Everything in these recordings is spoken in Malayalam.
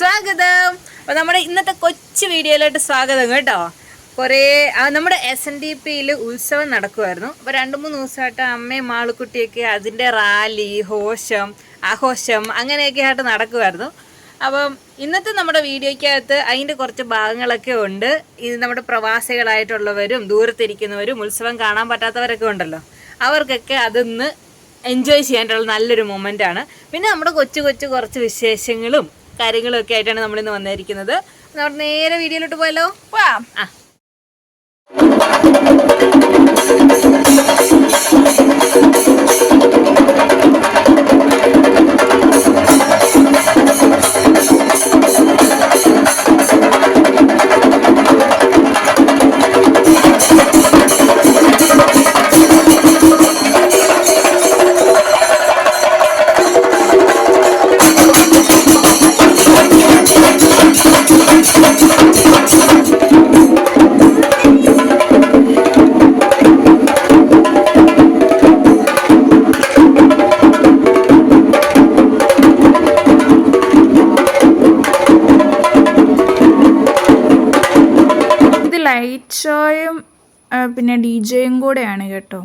സ്വാഗതം. അപ്പൊ നമ്മുടെ ഇന്നത്തെ കൊച്ചു വീഡിയോയിലോട്ട് സ്വാഗതം കേട്ടോ. കുറേ നമ്മുടെ എസ് എൻ ഡി പിയിൽ ഉത്സവം നടക്കുമായിരുന്നു അപ്പോൾ രണ്ട് മൂന്ന് ദിവസമായിട്ട് അമ്മയും മാളുക്കുട്ടിയൊക്കെ അതിന്റെ റാലി ഹോഷം ആഘോഷം അങ്ങനെയൊക്കെ ആയിട്ട് നടക്കുമായിരുന്നു അപ്പം ഇന്നത്തെ നമ്മുടെ വീഡിയോയ്ക്കകത്ത് അതിന്റെ കുറച്ച് ഭാഗങ്ങളൊക്കെ ഉണ്ട്. ഇത് നമ്മുടെ പ്രവാസികളായിട്ടുള്ളവരും ദൂരത്തിരിക്കുന്നവരും ഉത്സവം കാണാൻ പറ്റാത്തവരൊക്കെ ഉണ്ടല്ലോ. അവർക്കൊക്കെ അതൊന്ന് എൻജോയ് ചെയ്യാനുള്ള നല്ലൊരു മൊമെന്റ് ആണ്. പിന്നെ നമ്മുടെ കൊച്ചു കൊച്ചു കുറച്ച് വിശേഷങ്ങളും കാര്യങ്ങളും ഒക്കെ ആയിട്ടാണ് നമ്മളിന്ന് വന്നിരിക്കുന്നത്. നമ്മൾ നേരെ വീഡിയോയിലോട്ട് പോയല്ലോ? ആ. ലൈറ്റ് പിന്നെ ഡി ജെയും കൂടെയാണ് കേട്ടോ.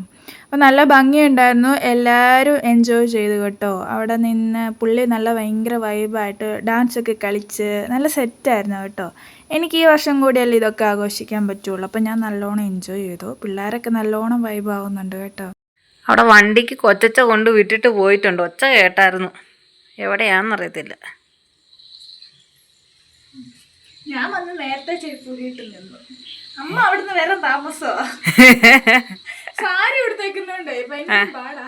അപ്പോൾ നല്ല ഭംഗിയുണ്ടായിരുന്നു. എല്ലാവരും എൻജോയ് ചെയ്തു കേട്ടോ. അവിടെ നിന്ന് പുള്ളി നല്ല ഭയങ്കര വൈബായിട്ട് ഡാൻസൊക്കെ കളിച്ച് നല്ല സെറ്റായിരുന്നു കേട്ടോ. എനിക്ക് ഈ വർഷം കൂടിയല്ലേ ഇതൊക്കെ ആഘോഷിക്കാൻ പറ്റുള്ളൂ. അപ്പോൾ ഞാൻ നല്ലോണം എൻജോയ് ചെയ്തു. പിള്ളേരൊക്കെ നല്ലോണം വൈബ് ആവുന്നുണ്ട് കേട്ടോ. അവിടെ വണ്ടിക്ക് കൊച്ചച്ച കൊണ്ട് വിട്ടിട്ട് പോയിട്ടുണ്ട്. ഒച്ച കേട്ടായിരുന്നു. എവിടെയാണെന്നറിയത്തില്ല. ഞാൻ വന്ന് നേരത്തെ ചെരുപ്പൂരിയിട്ട് നിന്നു. അമ്മ അവിടുന്ന് വേറെ താമസോ സാരി എടുത്തേക്കുന്നുണ്ടേ ഭയങ്കര പാടാ.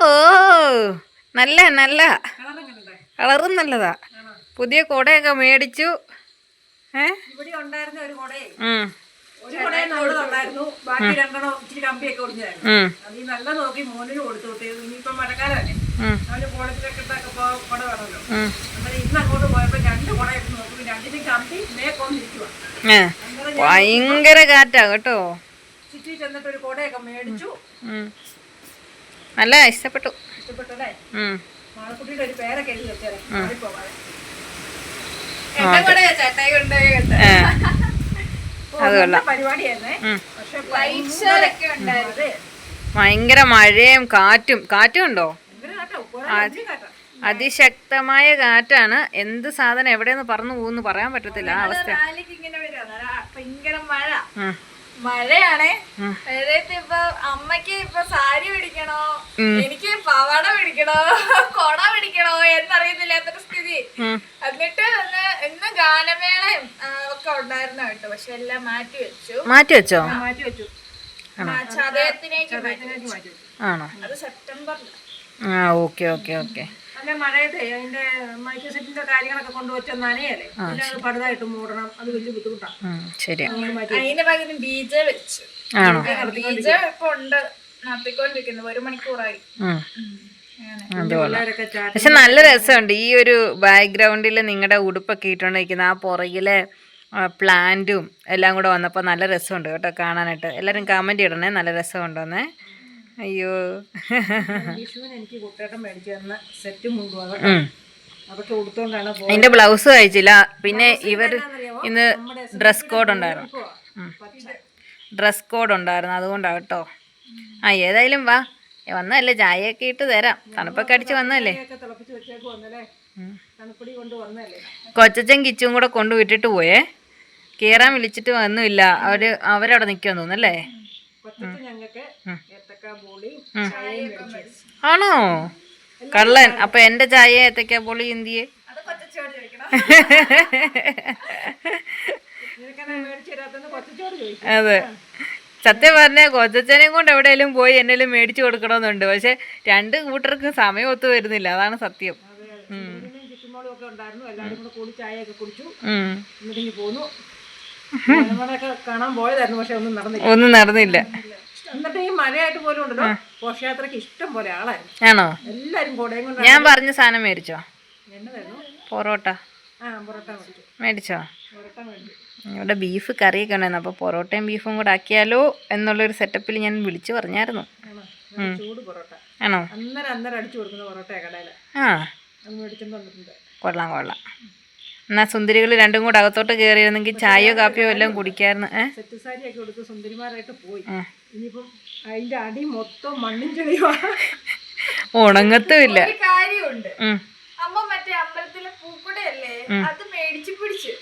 ഓ നല്ല നല്ല. കളറും നല്ലതാ. പുതിയ കുടയൊക്കെ മേടിച്ചു. ഏഹ് ഇവിടെ ഉണ്ടായിരുന്ന ഒരു കുടയെ ഉം, ഒരു കുടയെ നല്ലതുണ്ടായിരുന്നു ബാക്കി രണ്ടെണ്ണം ഇച്ചിരി കമ്പിയൊക്കെ ഒടിഞ്ഞായിരുന്നു ഉം, അത് ഈ നല്ല നോക്കി മോനിന് കൊടുത്തു ഇനിയിപ്പം മഴക്കാലമല്ലേ ഇട്ടൊക്കെ ഇന്ന് അങ്ങോട്ട് രണ്ട് രണ്ടിനും കമ്പി ഭയങ്കര കാറ്റാ കേട്ടോ. ചുറ്റി ചെന്നിട്ട് ഒരു കുടയൊക്കെ മേടിച്ചു. നല്ല ഇഷ്ടപ്പെട്ടു. ഇഷ്ടപ്പെട്ടല്ലേ. മാളക്കുട്ടിയുടെ ഒരു പേരൊക്കെ എഴുതി വെച്ചേരെ. ഭയങ്കര മഴയും കാറ്റും. കാറ്റും ഉണ്ടോ? അതിശക്തമായ കാറ്റാണ്. എന്ത് സാധനം എവിടെയെന്ന് പറന്നു പോകുന്നു പറയാൻ പറ്റത്തില്ല ആ അവസ്ഥ ഭയങ്കര മഴ. മഴയാണേ. മഴയത്ത് ഇപ്പൊ അമ്മയ്ക്ക് ഇപ്പൊ സാരി പിടിക്കണോ എനിക്ക് പവട പിടിക്കണോ കൊട പിടിക്കണോ എന്നറിയത്തില്ലാത്തൊരു സ്ഥിതി. എന്നിട്ട് ഇന്ന് ഇന്ന് ഗാനമേളയും ഒക്കെ ഉണ്ടായിരുന്നു കേട്ടോ. പക്ഷെ എല്ലാം മാറ്റി വെച്ചു. മാറ്റി വെച്ചോ? മാറ്റി വെച്ചു. ചതയത്തിനേക്ക് മാറ്റി വെച്ചു. അത് സെപ്റ്റംബറിൽ ആ ഓക്കെ ഓക്കെ ഓക്കെ. അല്ല മഴയത്തെ അതിന്റെ മൈക്രോ സെറ്റിന്റെ കാര്യങ്ങളൊക്കെ കൊണ്ടുവച്ച നനയല്ലേ പിന്നെ അത് പടുതായിട്ട് മൂടണം അത് വലിയ ബുദ്ധിമുട്ടാണ് ശരി പകരം വെച്ചു. ആണോ? ഇപ്പൊ ഉണ്ട് ഒരു മണിക്കൂറായി. പക്ഷെ നല്ല രസമുണ്ട്. ഈ ഒരു ബാക്ക്ഗ്രൗണ്ടിൽ നിങ്ങളുടെ ഉടുപ്പൊക്കെ ഇട്ടുകൊണ്ടിരിക്കുന്ന ആ പുറകിലെ പ്ലാന്റും എല്ലാം കൂടെ വന്നപ്പോൾ നല്ല രസമുണ്ട് കേട്ടോ കാണാനായിട്ട്. എല്ലാവരും കമന്റ് ഇടണേ. നല്ല രസമുണ്ടോന്നേ. അയ്യോ. വിഷുവിന് എനിക്ക് കുട്ടിയേട്ടൻ മേടിച്ചു തന്ന സെറ്റ്. അതൊക്കെ ഉടുത്തോണ്ടാണ് അതിന്റെ ബ്ലൗസ് കഴിച്ചില്ല. പിന്നെ ഇവർ ഇന്ന് ഡ്രസ് കോഡ് ഉണ്ടായിരുന്നു. ഡ്രസ് കോഡ് ഉണ്ടായിരുന്നു. അതുകൊണ്ടാണ് കേട്ടോ. ആ ഏതായാലും വാ. വന്നല്ലേ ചായയൊക്കെ ഇട്ട് തരാം. തണുപ്പൊക്കെ അടിച്ച് വന്നല്ലേ? കൊണ്ട് കൊച്ചച്ചൻ കിച്ചും കൂടെ കൊണ്ടുവിട്ടിട്ട് പോയേ. കയറാൻ വിളിച്ചിട്ട് വന്നില്ല അവർ അവരവിടെ നിൽക്കാൻ തോന്നുന്നല്ലേ കൊച്ചത്ത് ഞങ്ങൾക്ക് ഏത്തക്ക ബോളിയും ചായയും മേടിച്ചു ആണോ? കള്ളൻ. അപ്പൊ എന്റെ ചായ ഏത്തക്കാ പൊളി ഇന്ത്യയെ അത് സത്യം പറഞ്ഞ കൊച്ചച്ചനെയും കൊണ്ട് എവിടെയെങ്കിലും പോയി എന്നെല്ലാം മേടിച്ചു കൊടുക്കണമെന്നുണ്ട്. പക്ഷെ രണ്ട് കൂട്ടർക്കും സമയം ഒത്തു വരുന്നില്ല. അതാണ് സത്യം. ഒന്നും നടന്നില്ല. എന്നിട്ട് ഈ മഴയായിട്ട് പോലും ഉണ്ടല്ലോ. ഘോഷയാത്രക്ക് ഇഷ്ടം പോലെ ആളായിരുന്നു. ആണോ? എല്ലാരും കൂടെയും കൊണ്ട് ഞാൻ പറഞ്ഞ സാധനം മേടിച്ചോ? പൊറോട്ട. ആ പൊറോട്ട മേടിച്ചു. മേടിച്ചോ? പൊറോട്ട മേടിച്ചു. ഇവിടെ ബീഫ് കറിയൊക്കെ ഉണ്ടായിരുന്നു. അപ്പോൾ പൊറോട്ടയും ബീഫും കൂടെ ആക്കിയാലോ എന്നുള്ളൊരു സെറ്റപ്പിൽ ഞാൻ വിളിച്ചു പറഞ്ഞായിരുന്നു. ആണോ? ആ. കൊള്ളാം കൊള്ളാം. എന്നാ സുന്ദരികൾ രണ്ടും കൂടെ അകത്തോട്ട് കയറിയിരുന്നെങ്കിൽ ചായയോ കാപ്പിയോ എല്ലാം കുടിക്കായിരുന്നു. ഏ? ഇനിയിപ്പം അതിന്റെ അടി മൊത്തം മണ്ണും ചെളിയുമാണ് ഉണങ്ങത്തുമില്ല. കാര്യമുണ്ട്. അമ്മ മറ്റേ അമ്പലത്തിലെ പൂക്കുടയല്ലേ അത് മേടിച്ച് പിടിച്ച്.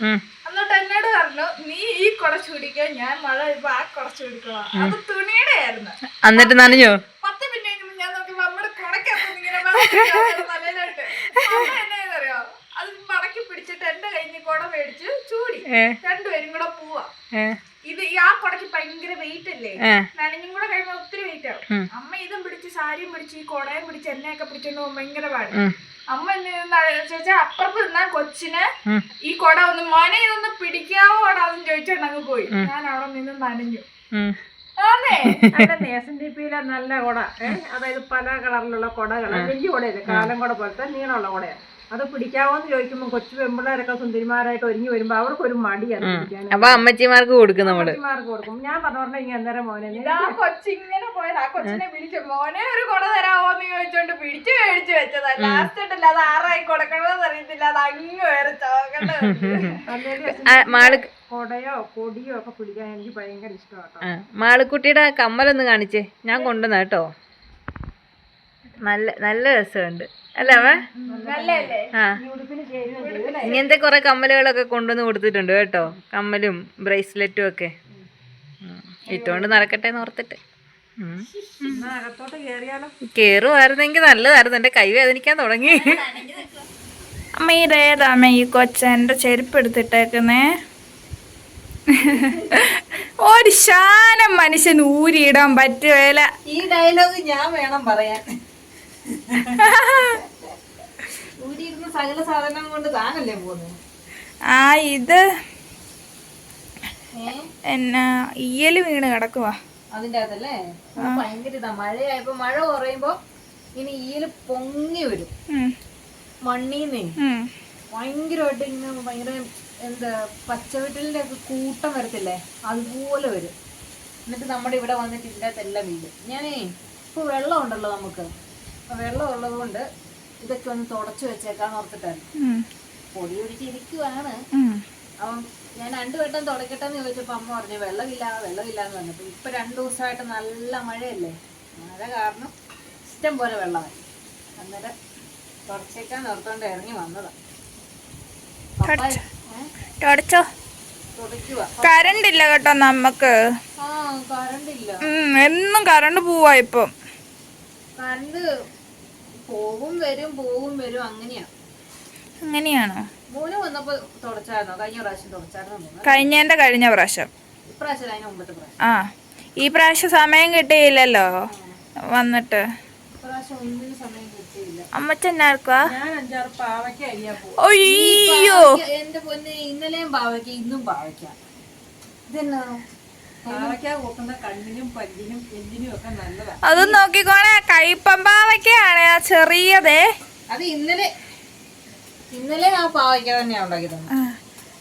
എന്നിട്ട് എന്നോട് പറഞ്ഞു നീ ഈ കുട ചൂടിക്കോ ഞാൻ മഴ ഇപ്പൊ ആ കുട ചൂടിക്കോ അത് തുണിയുടെ ആയിരുന്നു എന്നിട്ട് നനഞ്ഞോ? പത്ത് മിനിറ്റ് കഴിയുമ്പോ ഞാൻ നോക്കി നമ്മുടെ കുടക്കകത്ത് ഇങ്ങനെ തലയിലോട്ട്. അമ്മ എന്നാന്നറിയോ അത് മടക്കി പിടിച്ചിട്ട് എന്റെ കയ്യിൽ കുട മേടിച്ച് ചൂടി. രണ്ടുപേരും കൂടെ പോവാ ഏ ഇത് ഈ ആ കുടക്ക് ഭയങ്കര വെയിറ്റ് അല്ലേ ഏ നനഞ്ഞും കൂടെ കഴിയുമ്പോൾ ഒത്തിരി വെയിറ്റ് ആവും. അമ്മ ഇതും പിടിച്ച് സാരിയും പിടിച്ച് ഈ കുടയും പിടിച്ച് എന്നെയൊക്കെ പിടിച്ചോണ്ട് ഭയങ്കര പാട്. അമ്മ ചോദിച്ചാ അപ്പുറത്ത് നിന്നാ കൊച്ചിന് ഈ കുട ഒന്ന് മോനെ ഇതൊന്ന് പിടിക്കാവോ കൊടാന്ന് ചോദിച്ചോണ്ട് അങ്ങ് പോയി. ഞാൻ അവിടെ നിന്ന് നനഞ്ഞു. എസ് എൻ ഡി പിയിലെ നല്ല കുട. അതായത് പല കളറിലുള്ള കുടകൾ വലിയ കുടയില്ല? കാലം കുട പോലത്തെ നീളമുള്ള കുടയാണ് അത് പിടിക്കാവോന്ന് ചോദിക്കുമ്പോൾ കൊച്ചു പെമ്പിള്ളേരൊക്കെ സുന്ദരിമാരായിട്ട് ഒരുങ്ങി വരുമ്പോ അവർക്കൊരു മടിയാണ് പിടിക്കാൻ. അപ്പൊ അമ്മച്ചിമാർക്ക് കൊടുക്കും നമ്മൾ. അമ്മച്ചിമാർക്ക് കൊടുക്കും. ഞാൻ പറഞ്ഞു പറഞ്ഞ ഇങ്ങനെ അന്നേരം മോനെ ഇതാ കൊച്ചിങ്ങനെ പോയത്. ആ കൊച്ചിനെ പിടിച്ചു മോനെ ഒരു കുട തരാമോന്ന് ചോദിച്ചോണ്ട് പിടിച്ചു മേടിച്ചു വെച്ചതാ. ലാസ്റ്റ് അത് ആറായി കൊടുക്കണമെന്ന് അറിയത്തില്ല. അത് അങ്ങ് വരെ ചോക്കണ്ട മാൾ കൊടയോ കൊടിയോ ഒക്കെ പിടിക്കാൻ എനിക്ക് ഭയങ്കര ആ, മാളുക്കുട്ടിയുടെ കമ്മലൊന്ന് കാണിച്ചേ. ഞാൻ കൊണ്ടുവന്ന കേട്ടോ. നല്ല നല്ല രസമുണ്ട്. അല്ല ഈ? ഇങ്ങനത്തെ കുറെ കമ്മലുകളൊക്കെ കൊണ്ടുവന്ന് കൊടുത്തിട്ടുണ്ട് കേട്ടോ. കമ്മലും ബ്രേസ്ലെറ്റും ഒക്കെ. ഇട്ടുകൊണ്ട് നടക്കട്ടെ എന്ന് ഓർത്തിട്ട്. കേറുമായിരുന്നെങ്കിൽ നല്ലതായിരുന്നു. എന്റെ കൈ വേദനിക്കാൻ തുടങ്ങി. അമ്മ ഇതേതാമ്മ ഈ കൊച്ചന്റെ ചെരുപ്പ് എടുത്തിട്ടേക്കുന്നേ. ഒരു ശാനം മനുഷ്യൻ ഊരിയിടാൻ പറ്റുവേല ഈ ഡയലോഗ് ഞാൻ വേണം പറയാൻ. ഊരിയിരുന്ന സകല സാധനം കൊണ്ട് താനല്ലേ പോകുന്നത്? ആ ഇത് എന്നാ ഇയൽ വീണ് കിടക്കുവാ. അതിന്റെ അകത്തല്ലേ? ഭയങ്കര ഇതാ. മഴയായപ്പോ മഴ കുറയുമ്പോ ഇനി ഈൽ പൊങ്ങി വരും. മണ്ണീന്നേ. ഭയങ്കരമായിട്ട് ഇങ്ങനെ ഭയങ്കര എന്താ പച്ചവെട്ടിലിന്റെ ഒക്കെ കൂട്ടം വരത്തില്ലേ? അതുപോലെ വരും. എന്നിട്ട് നമ്മുടെ ഇവിടെ വന്നിട്ട് ഇതിന്റെ അകത്തെല്ലാം വീഴും. ഞാനേ ഇപ്പൊ വെള്ളം ഉണ്ടല്ലോ നമുക്ക്. വെള്ളം ഉള്ളത് കൊണ്ട് ഇതൊക്കെ ഒന്ന് തുടച്ചു വെച്ചേക്കാന്ന് ഓർത്തിട്ടായിരുന്നു പൊടി ഒഴിച്ചിരിക്കുവാണ്. അപ്പം ഞാൻ രണ്ടു വട്ടം തുടക്കട്ടെ എന്ന് ചോദിച്ചപ്പോൾ അമ്മ പറഞ്ഞു വെള്ളമില്ല വെള്ളമില്ല എന്ന് പറഞ്ഞപ്പോ ഇപ്പൊ രണ്ടു ദിവസമായിട്ട് നല്ല മഴയല്ലേ? മഴ കാരണം ഇഷ്ടം പോലെ വെള്ളമായി. അന്നേരം തുടച്ചേക്കാൻ ഓർത്തോണ്ട് ഇറങ്ങി വന്നതാ? തുടച്ചോ. കറണ്ട് ഇല്ല കേട്ടോ നമ്മക്ക്. എന്നും കറണ്ട് പോവാ ഇപ്പം. കറണ്ട് പോകും വരും പോകും വരും അങ്ങനെയാ. അങ്ങനെയാണോ? മൂന്ന് വന്നപ്പോ തുടച്ചായിരുന്നോ? കഴിഞ്ഞ പ്രാവശ്യം തുടച്ചായിരുന്നു കഴിഞ്ഞതിന്റെ കഴിഞ്ഞ പ്രാവശ്യം. ഇപ്രാവശ്യം അതിന് മുമ്പത്തെ പ്രാവശ്യം. ആ ഈ പ്രാവശ്യം സമയം കിട്ടിയില്ലല്ലോ വന്നിട്ട്. ഇപ്രാവശ്യം അയ്യോ. എന്റെ പൊന്ന് ഇന്നലെയും പാവയ്ക്ക ഇന്നും പാവയ്ക്ക. ഇതെന്നാ? അത് നോക്കിക്കോണേ കൈപ്പമ്പാവയ്ക്കാണ് ആ ചെറിയതേ. അത് ഇന്നലെ ഇന്നലെ ആ പാവയ്ക്ക തന്നെയാ ഉണ്ടാക്കി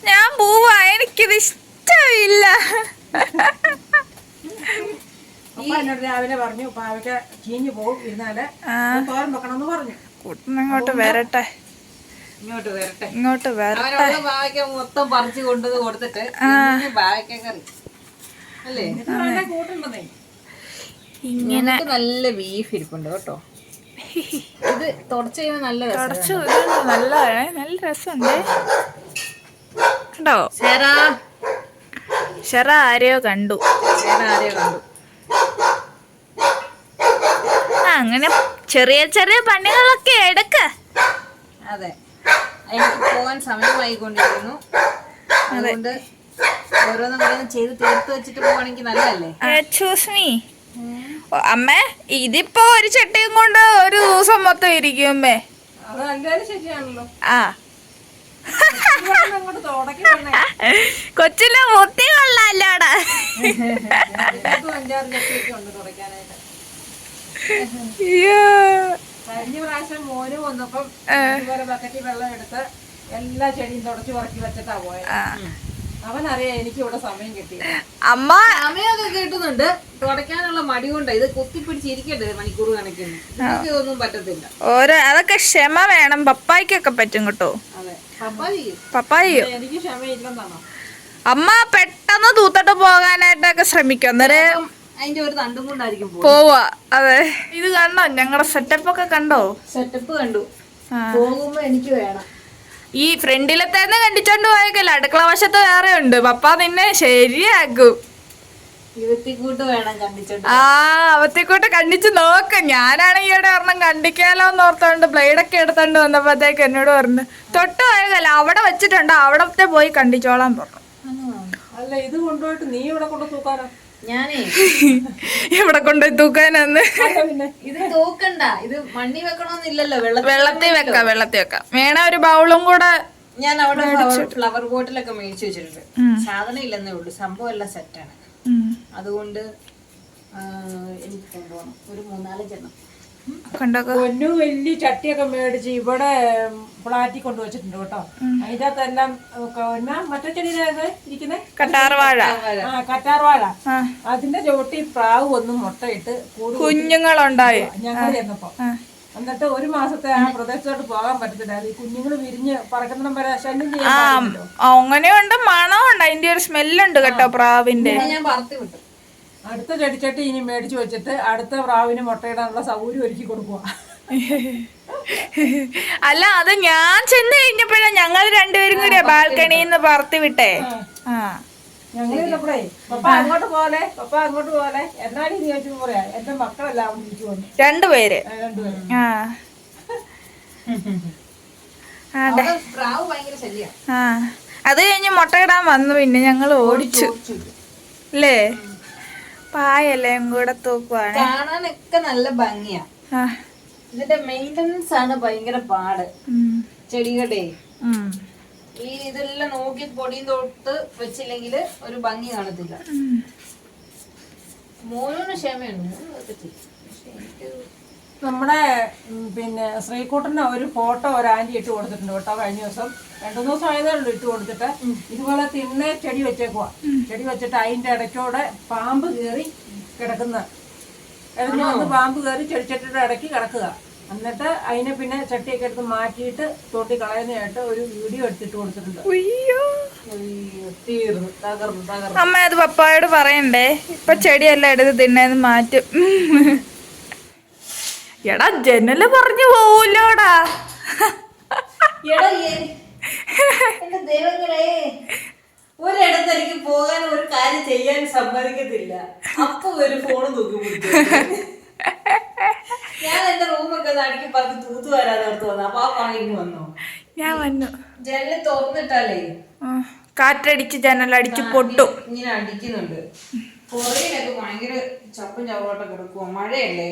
ഞാൻ പോവാ എനിക്കിത് ഇഷ്ടമില്ല. എന്നോട് രാവിലെ പറഞ്ഞു പാവയ്ക്ക ചീഞ്ഞു പോകും ഇരുന്നാൽ ആ. തോരൻ വെക്കണമെന്ന് പറഞ്ഞു. ഇങ്ങോട്ട് വരട്ടെ. ഇങ്ങോട്ട് വരട്ടെ. ഇങ്ങോട്ട് വരട്ടെ. പാവയ്ക്ക മൊത്തം പറിച്ചു കൊണ്ടുവന്ന് കൊടുത്തിട്ട് പാവയ്ക്ക കറി. ഇങ്ങനെ നല്ല ബീഫ് ഇരിപ്പുണ്ട് കേട്ടോ. ഇത് തുടച്ച് കഴിഞ്ഞാൽ നല്ല തുടച്ചു നല്ലതാണ് നല്ല രസമുണ്ട്. കണ്ടോ? ഷെറ. ആരെയോ കണ്ടു. ആരെയോ കണ്ടു. അങ്ങനെ ചെറിയ ചെറിയ പണികളൊക്കെ എടുക്ക. അതെ. എനിക്ക് പോകാൻ സമയമായിക്കൊണ്ടിരിക്കുന്നു. അതുകൊണ്ട് ഓരോന്നും കൂടെ ചെയ്ത് തീർത്ത് വെച്ചിട്ട് പോവാണെങ്കിൽ നല്ലതല്ലേ? ചൂസ് മീ അമ്മ ഇതിപ്പോ ഒരു ചട്ടയും കൊണ്ട് ഒരു ദിവസം മൊത്തം ഇരിക്കും അമ്മേ. ആ. കൊച്ചിലെ മുത്തി കൊള്ളാല്ലോടെ കഴിഞ്ഞ പ്രാവശ്യം മോന് വന്നപ്പം ബക്കറ്റിൽ വെള്ളം എടുത്ത് എല്ലാ ചെടിയും തുടച്ചു ഉറക്കി വെച്ചിട്ടാ പോയത്. അമ്മ! സമയമൊക്കെ കിട്ടുന്നുണ്ട്. തുടയ്ക്കാനുള്ള മടി കൊണ്ടാ. ഇത് കുത്തിപ്പിടിച്ചിരിക്കട്ടെ മണിക്കൂർ കണക്കിന്. ഇതൊന്നും പറ്റത്തില്ല. ഓരോ അതൊക്കെ ക്ഷമ വേണം. പപ്പായ്ക്കൊക്കെ പറ്റും കേട്ടോ. പപ്പായോ. എനിക്ക് ക്ഷമയില്ലെന്നാണോ? അമ്മ പെട്ടെന്ന് തൂത്തട്ട് പോകാനായിട്ടൊക്കെ ശ്രമിക്കും. അന്നേരം അതിന്റെ ഒരു തണ്ടും കൊണ്ടായിരിക്കും പോകും പോവാ അതെ. ഇത് കണ്ടോ? ഞങ്ങളുടെ സെറ്റപ്പ് ഒക്കെ കണ്ടോ? സെറ്റപ്പ് കണ്ടു. പോകുമ്പോ എനിക്ക് വേണം. ഈ ഫ്രണ്ടിലത്തെ കണ്ടിച്ചോണ്ട് പോയേക്കല്ല. അടുക്കള വശത്ത് വേറെ ഉണ്ട്. പപ്പ നിന്നെ ശരിയാക്കും. ആ അവത്തിക്കൂട്ട് കണ്ടിച്ച് നോക്ക്. ഞാനാണെങ്കിൽ ഇവിടെ ഒരെണ്ണം കണ്ടിക്കാലോ എന്ന് ഓർത്തോണ്ട് ബ്ലേഡൊക്കെ എടുത്തോണ്ട് വന്നപ്പോഴത്തേക്ക് എന്നോട് പറഞ്ഞു തൊട്ട് പോയതല്ല അവിടെ വെച്ചിട്ടുണ്ട്. അവിടത്തെ പോയി കണ്ടിച്ചോളാൻ പറഞ്ഞു. അല്ല ഇത് കൊണ്ടുപോയിട്ട് നീ ഇവിടെ കൊണ്ട് തൂക്കാനോ? ഞാനേ. ഇവിടെ കൊണ്ടുപോയി തൂക്കാനാന്ന്? ഇത് തൂക്കണ്ട. ഇത് മണ്ണി വെക്കണമെന്നില്ലല്ലോ വെള്ളത്തിൽ വെള്ളത്തിൽ വെക്കാം വെള്ളത്തിൽ വെക്കാം. വേണ ഒരു ബൗളും കൂടെ ഞാൻ അവിടെ ഫ്ലവർ ബോട്ടിലൊക്കെ മേടിച്ചു വെച്ചിട്ടുണ്ട്. സാധനം ഇല്ലെന്നേ ഉള്ളൂ. സംഭവം എല്ലാം സെറ്റാണ് അതുകൊണ്ട് എനിക്ക് കൊണ്ടുപോകണം. ഒരു മൂന്നാൽ കണ്ടോക്കെ പൊന്നു വലിയ ചട്ടിയൊക്കെ മേടിച്ച് ഇവിടെ ഫ്ലാറ്റിൽ കൊണ്ടുവച്ചിട്ടുണ്ട് കേട്ടോ. അതിന്റെ അകത്തെല്ലാം എന്നാ മറ്റേ ചെടിയിലാണ് ഇരിക്കുന്നേ? കറ്റാർവാഴ. ആ കറ്റാർവാഴ. അതിന്റെ ചുവട്ടി പ്രാവ് ഒന്ന് മുട്ടയിട്ട് കുഞ്ഞുങ്ങളുണ്ടായി. ഞങ്ങൾ ചെന്നപ്പോ. എന്നിട്ട് ഒരു മാസത്തെ ആ പ്രദേശത്തോട്ട് പോകാൻ പറ്റത്തില്ല. ഈ കുഞ്ഞുങ്ങൾ വിരിഞ്ഞ് പറക്കുന്ന വരെ ശല്യം ചെയ്യാൻ പാടില്ലല്ലോ. അങ്ങനെയുണ്ട് മണമുണ്ട്. അതിന്റെ ഒരു സ്മെല്ലുണ്ട് കേട്ടോ പ്രാവിന്റെ. ഞാൻ പറത്തി വിട്ടു. അടുത്ത ചെടിച്ചട്ടി ഇനി മേടിച്ചു വെച്ചിട്ട് അടുത്ത പ്രാവിന് മുട്ടയിടാനുള്ള സൗകര്യം ഒരുക്കി കൊടുക്കുക അല്ല അത് ഞാൻ ചെന്ന് കഴിഞ്ഞപ്പോഴാ ഞങ്ങൾ രണ്ടുപേരും കൂടെ ബാൽക്കണിന്ന് പറത്തി വിട്ടേ. ആ. രണ്ടുപേര് ആ. അത് കഴിഞ്ഞ് മുട്ടയിടാൻ വന്നു പിന്നെ ഞങ്ങൾ ഓടിച്ചു. അല്ലേ പായെല്ലാം കൂടെ തൂക്കുവാണ്. കാണാനൊക്കെ നല്ല ഭംഗിയാ. ഇതിന്റെ മെയിന്റനൻസ് ആണ് ഭയങ്കര പാട്. ചെടികളുടെ. ഈ ഇതെല്ലാം നോക്കി പൊടിയും തൊട്ട് വെച്ചില്ലെങ്കിൽ ഒരു ഭംഗി കാണത്തില്ല. മോനോന് ക്ഷമയുണ്ട്? മോന് നമ്മുടെ പിന്നെ ശ്രീകുട്ടന് ഒരു ഫോട്ടോ ഒരു ആന്റി ഇട്ട് കൊടുത്തിട്ടുണ്ട് കേട്ടോ കഴിഞ്ഞ ദിവസം. രണ്ടു ദിവസം ആയതേ ഉള്ളൂ ഇട്ട് കൊടുത്തിട്ട്. ഇതുപോലെ തിണ്ണെ ചെടി വെച്ചേക്കുവാ. ചെടി വെച്ചിട്ട് അതിന്റെ ഇടയ്ക്കൂടെ പാമ്പ് കയറി കിടക്കുന്ന. ഇടഞ്ഞു വന്ന് പാമ്പ് കയറി ചെടിച്ചട്ടിയുടെ ഇടയ്ക്ക് കിടക്കുക. എന്നിട്ട് അതിനെ പിന്നെ ചട്ടിയൊക്കെ എടുത്ത് മാറ്റിയിട്ട് തോട്ടി കളയുന്നതായിട്ട് ഒരു വീഡിയോ എടുത്തിട്ട് കൊടുത്തിട്ടുണ്ട്. അമ്മ അത് പപ്പായോട് പറയണ്ടേ? ഇപ്പൊ ചെടിയെല്ലാം എടുത്ത് തിന്നേന്ന് മാറ്റും. എടാ ജനൽ പറഞ്ഞു പോവൂലോടാ ദൈവങ്ങളെ ഒരിടത്ത് എനിക്ക് പോകാൻ ഒരു കാര്യം ചെയ്യാൻ സമ്മതിക്കത്തില്ല. അപ്പൊ ഒരു ഫോൺ തൂക്കി ഞാൻ എന്റെ റൂമൊക്കെ നടുക്കി പറഞ്ഞ് തൂത്തു വരാതെ ഓർത്ത് വന്നു. അപ്പൊ ആ പണിക്ക് വന്നു. ഞാൻ വന്നു. ജനൽ തുറന്നിട്ടാലേ ആ, കാറ്റടിച്ച് ജനലടിച്ച് പൊട്ടും. ഇങ്ങനെ അടിക്കുന്നുണ്ട്. പുറയിലൊക്കെ ഭയങ്കര ചപ്പും ചവറോട്ടൊക്കെ കിടക്കുവോ. മഴയല്ലേ.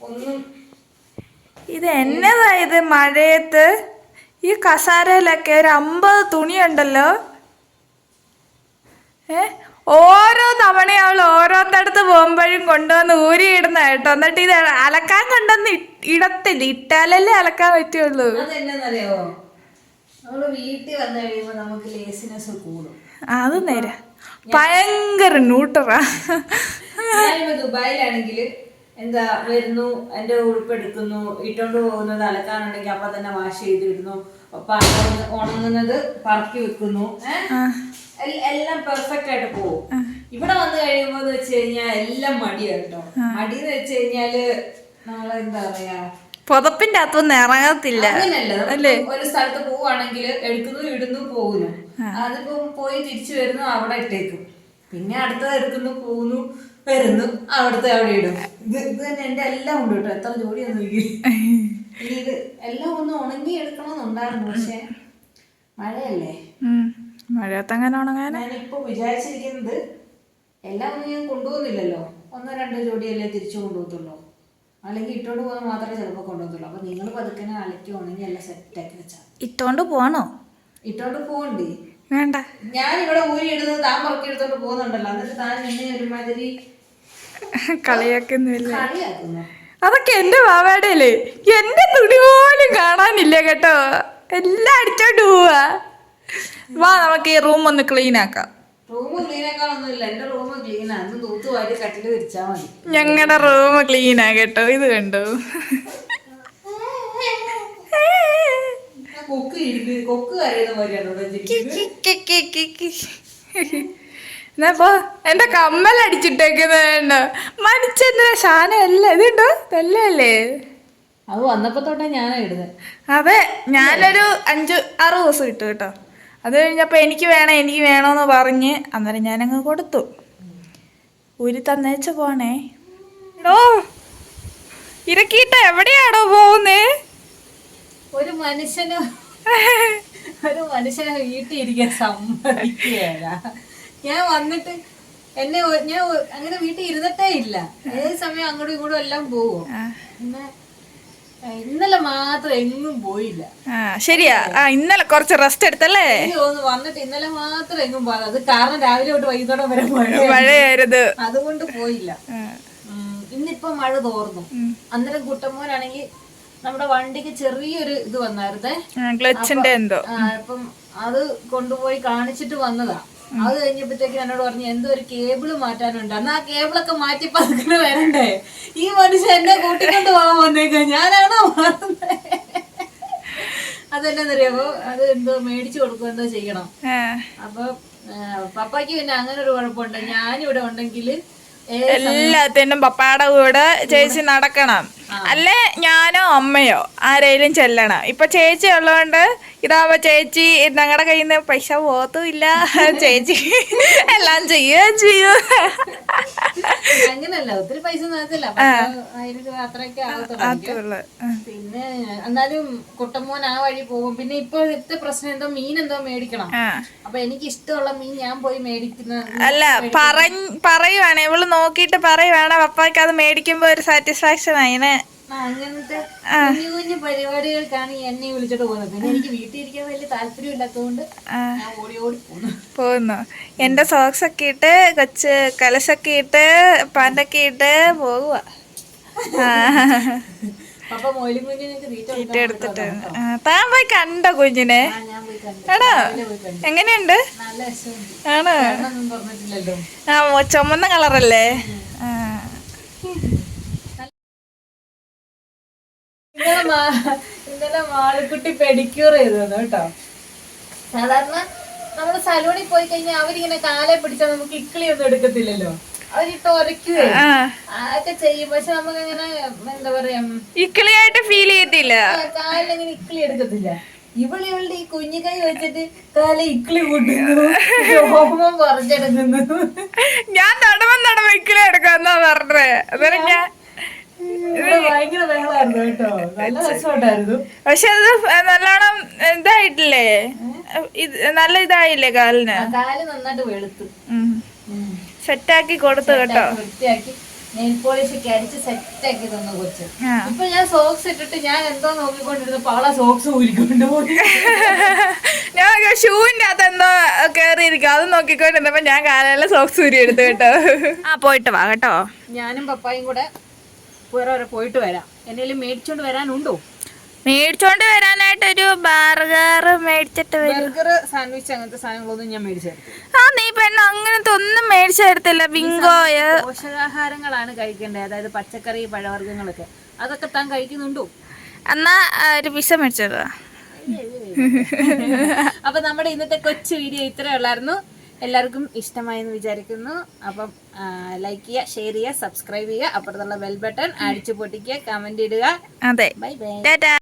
ഒന്നും ഇത് എന്നതാ ഇത് മഴയത്ത്? ഈ കസാരയിലൊക്കെ ഒരു അമ്പത് തുണിയുണ്ടല്ലോ? ഏ? ഓരോ തവണ അവൾ ഓരോന്നടുത്ത് പോകുമ്പോഴും കൊണ്ടുവന്ന് ഊരിയിടുന്ന കേട്ടോ. എന്നിട്ട് ഇത് അലക്കാൻ കൊണ്ടുവന്ന് ഇടത്തില്ല. ഇട്ടാലല്ലേ അലക്കാൻ പറ്റുള്ളൂ. അതെന്നറിയോ നമ്മൾ വീട്ടിൽ വന്നു കഴിയുമ്പോ നമുക്ക് ലേസിനെസ് കൂടും. അത് നേരാ. ഭയങ്കര ന്യൂട്ടറാ. ദുബായിലാണെങ്കിൽ എന്താ വരുന്നു എന്റെ ഉടുപ്പെടുക്കുന്നു ഇട്ടോണ്ട് പോകുന്നത് അലക്കാനുണ്ടെങ്കിൽ അപ്പൊ തന്നെ വാഷ് ചെയ്തിരുന്നു ഉണങ്ങുന്നത് പറക്കി വെക്കുന്നു. എല്ലാം പെർഫെക്റ്റ് ആയിട്ട് പോകും ഇവിടെ വന്നു കഴിയുമ്പോ എന്ന് വെച്ച് കഴിഞ്ഞാൽ എല്ലാം മടിയാണ് കേട്ടോ. മടി എന്ന് വെച്ച് കഴിഞ്ഞാൽ നമ്മളെന്താ പറയാ? പുതപ്പിന്റെ അകത്തൊന്നും ഇറങ്ങത്തില്ല. അല്ലേ? ഒരു സ്ഥലത്ത് പോവുകയാണെങ്കിൽ എടുക്കുന്നു ഇടുന്നു പോകുന്നു. അതിപ്പോ പോയി തിരിച്ചു വരുന്നു അവിടെ ഇട്ടേക്കും. പിന്നെ അടുത്തത് എടുക്കുന്നു പോകുന്നു. വരുന്നു. അവിടുത്തെ അവിടെ ഇടും. ഇത് ഇത് തന്നെ എന്റെ എല്ലാം ഉണ്ട് കേട്ടോ. എത്ര ജോലിയൊന്നും ഇനി ഇത് എല്ലാം ഒന്ന് ഉണങ്ങി എടുക്കണമെന്നുണ്ടായിരുന്നു. പക്ഷെ മഴയല്ലേ. മഴയത്ത് അങ്ങനെ ഉണങ്ങാൻ ഞാനിപ്പോ വിചാരിച്ചിരിക്കുന്നത് എല്ലാം ഒന്നും ഞാൻ കൊണ്ടുപോകുന്നില്ലല്ലോ. ഒന്നോ രണ്ടോ ജോഡിയല്ലേ തിരിച്ചു കൊണ്ടുപോകത്തുള്ളൂ. അല്ലെങ്കിൽ ഇട്ടോണ്ട് പോകാൻ മാത്രമേ ചിലപ്പോൾ കൊണ്ടുപോകത്തുള്ളൂ. അപ്പൊ നിങ്ങൾ പതുക്കനെ അലക്കി ഉണങ്ങി എല്ലാം സെറ്റാക്കി വെച്ചാൽ ഇട്ടോണ്ട് പോകണോ ഇട്ടോണ്ട് പോകണ്ടേ വേണ്ട. ഞാൻ ഇവിടെ ഊരി ഇടുന്നത് താൻ പറക്കി എടുത്തോണ്ട് പോകുന്നുണ്ടല്ലോ. എന്നിട്ട് താൻ എന്നെ ഒരുമാതിരി കളിയാക്കുന്നില്ല? കളിയാക്കുന്നു. അതൊക്കെ എന്റെ പാവാടയല്ലേ എന്റെ തുണി പോലും കാണാനില്ല കേട്ടോ. എല്ലാം അടിച്ചോണ്ട് പോവാ. വാ നമുക്ക് ഈ റൂം ഒന്ന് ക്ലീൻ ആക്കാം. റൂം ക്ലീനാ ഞങ്ങളുടെ റൂം ക്ലീൻ ആ കേട്ടോ. ഇത് കണ്ടോ? കൊക്ക് ഇരുന്ന് കൊക്ക് കരയുന്ന പോലെയാണ് എന്റെ കമ്മൽ അടിച്ചിട്ടേക്കുന്നത് വേണ്ട മനുഷ്യന്റെ ശാനല്ല ഇതുണ്ടോ നല്ലല്ലേ അത് വന്നപ്പോ തൊട്ടാ ഞാനാ ഇടുന്നത് അതെ ഞാനൊരു അഞ്ച് ആറ് ദിവസം ഇട്ടു കേട്ടോ. അത് കഴിഞ്ഞപ്പോൾ എനിക്ക് വേണം എനിക്ക് വേണമെന്ന് പറഞ്ഞ് അന്നേരം ഞാനങ്ങ് കൊടുത്തു. ഊരി തന്നേച്ച പോണേ. എടോ ഇരക്കിയിട്ട് എവിടെയാണോ പോകുന്നേ ഒരു മനുഷ്യന് ഒരു മനുഷ്യനെ വീട്ടിൽ ഇരിക്കാൻ സമ്മതിക്കുകയല്ല ഞാൻ വന്നിട്ട് എന്നെ ഞാൻ അങ്ങനെ വീട്ടിൽ ഇരുന്നിട്ടേ ഇല്ല. ഏത് സമയം അങ്ങോട്ടും ഇങ്ങോട്ടും എല്ലാം പോവും പിന്നെ ഇന്നലെ മാത്രം എങ്ങും പോയില്ല. ശരിയാ. ഇന്നലെ കുറച്ച് റെസ്റ്റ് എടുത്തല്ലേ? വന്നിട്ട് ഇന്നലെ മാത്രം എങ്ങും പോകാതെ. അത് കാരണം രാവിലെ തൊട്ട് വൈകുന്നേരം വരെ മഴ മഴയായിരുന്നു. അതുകൊണ്ട് പോയില്ല. ഇന്നിപ്പോ മഴ തോർന്നു. അന്നേരം കുട്ടമ്മോനാണെങ്കിൽ നമ്മുടെ വണ്ടിക്ക് ചെറിയൊരു ഇത് വന്നായിരുന്നേ. ക്ലച്ചിന്റെ എന്തോ. അപ്പം അത് കൊണ്ടുപോയി കാണിച്ചിട്ട് വന്നതാ. അത് കഴിഞ്ഞപ്പോഴത്തേക്ക് എന്നോട് പറഞ്ഞു എന്തോ ഒരു കേബിൾ മാറ്റാനുണ്ട്. അന്ന് ആ കേബിളൊക്കെ മാറ്റി പതുക്കെ വരണ്ടേ. ഈ മനുഷ്യൻ എന്നെ കൂട്ടിക്കൊണ്ട് പോകാൻ വന്നേക്ക ഞാനാണോ മാറുന്നത് അതെന്നറിയാമോ അത് എന്തോ മേടിച്ചു കൊടുക്കുക എന്തോ ചെയ്യണം. അപ്പൊ പപ്പാക്ക് പപ്പായ്ക്ക് പിന്നെ അങ്ങനെ ഒരു കുഴപ്പമുണ്ട്. ഞാനിവിടെ ഉണ്ടെങ്കിൽ എല്ലാത്തിനും പപ്പാടെ കൂടെ ചേച്ചി നടക്കണം. അല്ലേ ഞാനോ അമ്മയോ ആരേലും ചെല്ലണം? ഇപ്പൊ ചേച്ചി ഉള്ളതുകൊണ്ട് ഇതാവുമ്പോ ചേച്ചി ഞങ്ങളുടെ കയ്യിൽ നിന്ന് പൈസ പോകത്തുമില്ല. ചേച്ചി എല്ലാം ചെയ്യുകയും ചെയ്യും. അങ്ങനല്ല ഒത്തിരി പൈസ ആയിരം രൂപ അത്രയൊക്കെ ആകത്തുള്ളൂ പിന്നെ എന്നാലും കുട്ടമ്മോൻ ആ വഴി പോകും. പിന്നെ ഇപ്പോഴത്തെ പ്രശ്നം എന്തോ മീൻ എന്തോ മേടിക്കണം. അപ്പൊ എനിക്ക് ഇഷ്ടമുള്ള മീൻ ഞാൻ പോയി മേടിക്കുന്ന അല്ല പറയുവാണ്. ഇവൾ നോക്കിയിട്ട് പറയുവാണ്. പപ്പാക്ക് അത് മേടിക്കുമ്പോ ഒരു സാറ്റിസ്ഫാക്ഷൻ അതിന് ആ, അങ്ങനത്തെ കുഞ്ഞു കുഞ്ഞു പരിപാടികൾക്കാണ് ഈ എന്നെ വിളിച്ചിട്ട് പോകുന്നത്. പിന്നെ എനിക്ക് വീട്ടിൽ ഇരിക്കാൻ വലിയ താല്പര്യം ഇല്ലാത്തതുകൊണ്ട് ഞാൻ ഓടി ഓടി പോകുന്നു. പോകുന്നു. എന്റെ സോക്സ് ഒക്കെ ഇട്ട് കൊച്ച് കലശൊക്കെ ഇട്ട് പാന്റൊക്കെ ഇട്ട് പോകുക എടുത്തിട്ട് താൻ പോയി കണ്ടോ കുഞ്ഞിനെ? ആ, ഞാൻ പോയി കണ്ടു. എടാ രാവിലെ പോയി എങ്ങനെയുണ്ട്? ആണ്? ആ ചുമന്ന കളറല്ലേ? ആ. ഇന്നലെ ഇന്നലെ മാളിക്കുട്ടി പെഡിക്യൂർ ചെയ്തു തന്നു കേട്ടോ. സാധാരണ നമ്മൾ സലൂണിൽ പോയി കഴിഞ്ഞാൽ അവരിങ്ങനെ കാലെ പിടിച്ചാൽ നമുക്ക് ഇക്കിളി ഒന്നും എടുക്കത്തില്ലല്ലോ. അവരിട്ട് ഉരയ്ക്കുകയോ അതൊക്കെ ചെയ്യും. പക്ഷെ നമുക്ക് അങ്ങനെ എന്താ പറയാ ഇക്കിളിയായിട്ട് ഫീൽ ചെയ്യത്തില്ല. കാലിങ്ങനെ ഇക്കിളി എടുക്കത്തില്ല. ഇവൾ ഇവളുടെ ഈ കുഞ്ഞു കൈ വെച്ചിട്ട് കാലെ ഇക്കിളി കൂട്ടുന്നു രോമം പറിച്ചെടുക്കുന്നു. ഞാൻ നടവൻ നടവ ഇക്കിളി എടുക്കാന്നാ പറഞ്ഞേ. അന്നേരം ഞാൻ ഇവിടെ ഭയങ്കര ബഹളായിരുന്നു കേട്ടോ നല്ല രസമുണ്ടായിരുന്നു പക്ഷെ അത് നല്ലോണം ഇതായിട്ടില്ലേ? ഇത് നല്ല ഇതായില്ലേ കാലിന്? കാൽ നന്നായിട്ട് വെളുത്തു. സെറ്റാക്കി കൊടുത്തു കേട്ടോ. വൃത്തിയാക്കി. നെയിൽ പോളിഷ് ഒക്കെ അടിച്ച് സെറ്റ് ആക്കി തന്നു കൊച്ച്. ആ. ഇപ്പൊ ഞാൻ സോക്സ് ഇട്ടിട്ട് ഞാൻ എന്തോ നോക്കിക്കൊണ്ടിരുന്നപ്പോ അവളെ സോക്സ് ഊരിക്കൊണ്ട് പോയി. ഞാൻ ഷൂവിന്റെ അകത്ത് എന്തോ കേറിയിരിക്കും അത് നോക്കിക്കൊണ്ടിരുന്നപ്പോ ഞാൻ കാലയിലെ സോക്സ് ഊരി എടുത്തു കേട്ടോ. ആ പോയിട്ട് വാ കേട്ടോ. ഞാനും പപ്പായും കൂടെ വേറെ വരെ പോയിട്ട് വരാം. എന്തെങ്കിലും മേടിച്ചോണ്ട് വരാനുണ്ടോ? മേടിച്ചോണ്ട് വരാനായിട്ട് ഒരു ബർഗർ മേടിച്ചിട്ട് ബർഗർ സാൻഡ്വിച്ച് അങ്ങനത്തെ സാധനങ്ങളൊന്നും ഞാൻ മേടിച്ചെടുത്തു ആ നീ പെണ്ണ അങ്ങനത്തെ ഒന്നും മേടിച്ചു തരത്തില്ല. ബിങ്കോയ് പോഷകാഹാരങ്ങളാണ് കഴിക്കേണ്ടത്. അതായത് പച്ചക്കറി പഴവർഗങ്ങളൊക്കെ. അതൊക്കെ താൻ കഴിക്കുന്നുണ്ടോ? എന്നാ ഒരു പിസ മേടിച്ചതാ അപ്പൊ നമ്മുടെ ഇന്നത്തെ കൊച്ചു വീഡിയോ ഇത്രേ ഉള്ളായിരുന്നു. എല്ലാവർക്കും ഇഷ്ടമായെന്ന് വിചാരിക്കുന്നു. അപ്പം ലൈക്ക് ചെയ്യുക ഷെയർ ചെയ്യുക സബ്സ്ക്രൈബ് ചെയ്യുക അപ്പുറത്തുള്ള ബെൽ ബട്ടൺ അടിച്ചു പൊട്ടിക്കുക കമന്റ് ഇടുക. അതെ. Bye bye